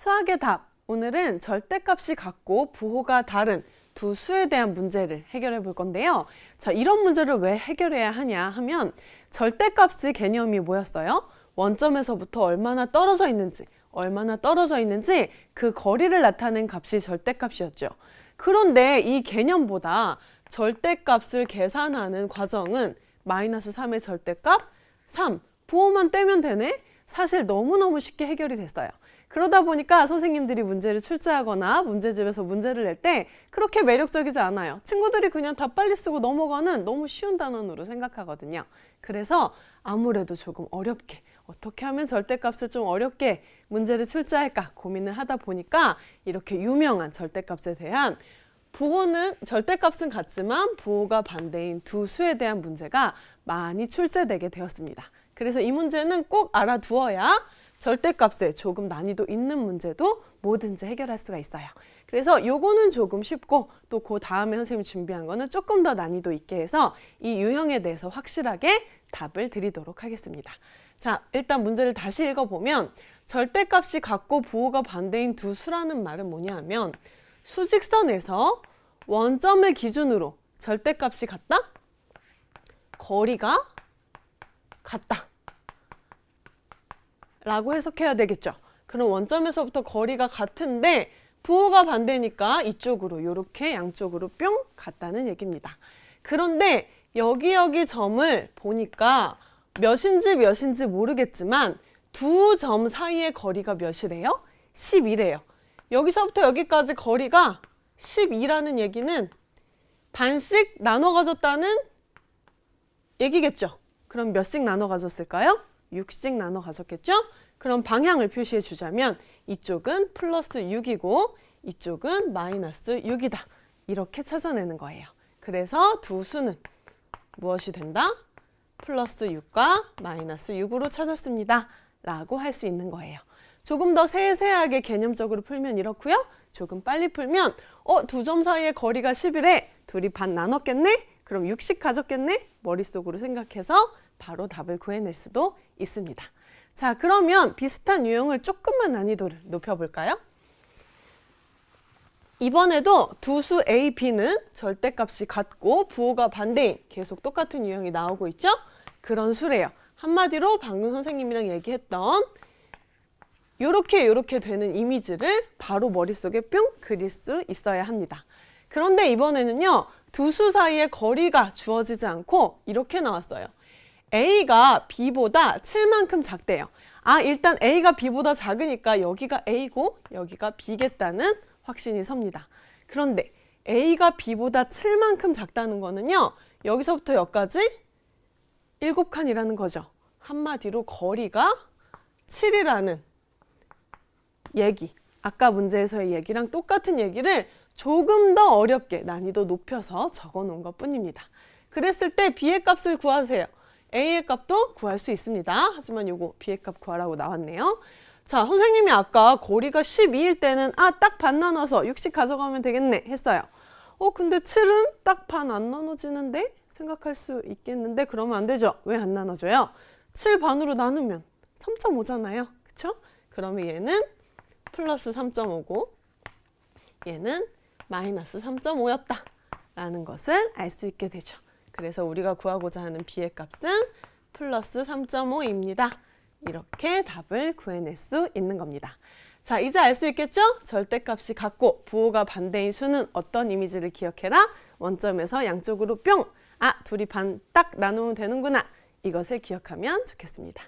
수학의 답. 오늘은 절대값이 같고 부호가 다른 두 수에 대한 문제를 해결해 볼 건데요. 자, 이런 문제를 왜 해결해야 하냐 하면 절대값의 개념이 뭐였어요? 원점에서부터 얼마나 떨어져 있는지, 얼마나 떨어져 있는지 그 거리를 나타낸 값이 절대값이었죠. 그런데 이 개념보다 절대값을 계산하는 과정은 마이너스 3의 절대값 3. 부호만 떼면 되네? 사실 너무너무 쉽게 해결이 됐어요. 그러다 보니까 선생님들이 문제를 출제하거나 문제집에서 문제를 낼 때 그렇게 매력적이지 않아요. 친구들이 그냥 다 빨리 쓰고 넘어가는 너무 쉬운 단원으로 생각하거든요. 그래서 아무래도 조금 어렵게 어떻게 하면 절대값을 좀 어렵게 문제를 출제할까 고민을 하다 보니까 이렇게 유명한 절대값에 대한 부호는 절대값은 같지만 부호가 반대인 두 수에 대한 문제가 많이 출제되게 되었습니다. 그래서 이 문제는 꼭 알아두어야 절대값에 조금 난이도 있는 문제도 뭐든지 해결할 수가 있어요. 그래서 요거는 조금 쉽고 또 그 다음에 선생님이 준비한 거는 조금 더 난이도 있게 해서 이 유형에 대해서 확실하게 답을 드리도록 하겠습니다. 자, 일단 문제를 다시 읽어보면 절대값이 같고 부호가 반대인 두 수라는 말은 뭐냐 하면 수직선에서 원점을 기준으로 절대값이 같다? 거리가 같다. 라고 해석해야 되겠죠. 그럼 원점에서부터 거리가 같은데 부호가 반대니까 이쪽으로 이렇게 양쪽으로 뿅 갔다는 얘기입니다. 그런데 여기 여기 점을 보니까 몇인지 몇인지 모르겠지만 두 점 사이의 거리가 몇이래요? 10이래요. 여기서부터 여기까지 거리가 12라는 얘기는 반씩 나눠 가졌다는 얘기겠죠. 그럼 몇씩 나눠 가졌을까요? 6씩 나눠 가졌겠죠? 그럼 방향을 표시해 주자면 이쪽은 플러스 6이고 이쪽은 마이너스 6이다. 이렇게 찾아내는 거예요. 그래서 두 수는 무엇이 된다? 플러스 6과 마이너스 6으로 찾았습니다. 라고 할 수 있는 거예요. 조금 더 세세하게 개념적으로 풀면 이렇고요. 조금 빨리 풀면 어, 두 점 사이의 거리가 10이래. 둘이 반 나눴겠네? 그럼 6씩 가졌겠네? 머릿속으로 생각해서 바로 답을 구해낼 수도 있습니다. 자, 그러면 비슷한 유형을 조금만 난이도를 높여볼까요? 이번에도 두 수 A, B는 절대값이 같고 부호가 반대인 계속 똑같은 유형이 나오고 있죠? 그런 수래요. 한마디로 방금 선생님이랑 얘기했던 요렇게 요렇게 되는 이미지를 바로 머릿속에 뿅 그릴 수 있어야 합니다. 그런데 이번에는요. 두 수 사이의 거리가 주어지지 않고 이렇게 나왔어요. A가 B보다 7만큼 작대요. 아, 일단 A가 B보다 작으니까 여기가 A고 여기가 B겠다는 확신이 섭니다. 그런데 A가 B보다 7만큼 작다는 거는요. 여기서부터 여기까지 7칸이라는 거죠. 한마디로 거리가 7이라는 얘기. 아까 문제에서의 얘기랑 똑같은 얘기를 조금 더 어렵게 난이도 높여서 적어 놓은 것 뿐입니다. 그랬을 때 B의 값을 구하세요. A의 값도 구할 수 있습니다. 하지만 요거 B의 값 구하라고 나왔네요. 자, 선생님이 아까 거리가 12일 때는 아, 딱 반 나눠서 60 가져가면 되겠네 했어요. 어, 근데 7은 딱 반 안 나눠지는데? 생각할 수 있겠는데 그러면 안 되죠. 왜 안 나눠져요? 7 반으로 나누면 3.5잖아요. 그쵸? 그러면 얘는 플러스 3.5고 얘는 마이너스 3.5였다. 라는 것을 알 수 있게 되죠. 그래서 우리가 구하고자 하는 b의 값은 플러스 3.5입니다. 이렇게 답을 구해낼 수 있는 겁니다. 자, 이제 알 수 있겠죠? 절대값이 같고 부호가 반대인 수는 어떤 이미지를 기억해라? 원점에서 양쪽으로 뿅! 아, 둘이 반 딱 나누면 되는구나. 이것을 기억하면 좋겠습니다.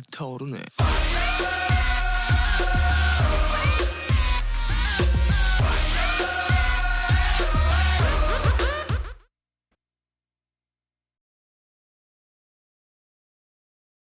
불타오르네.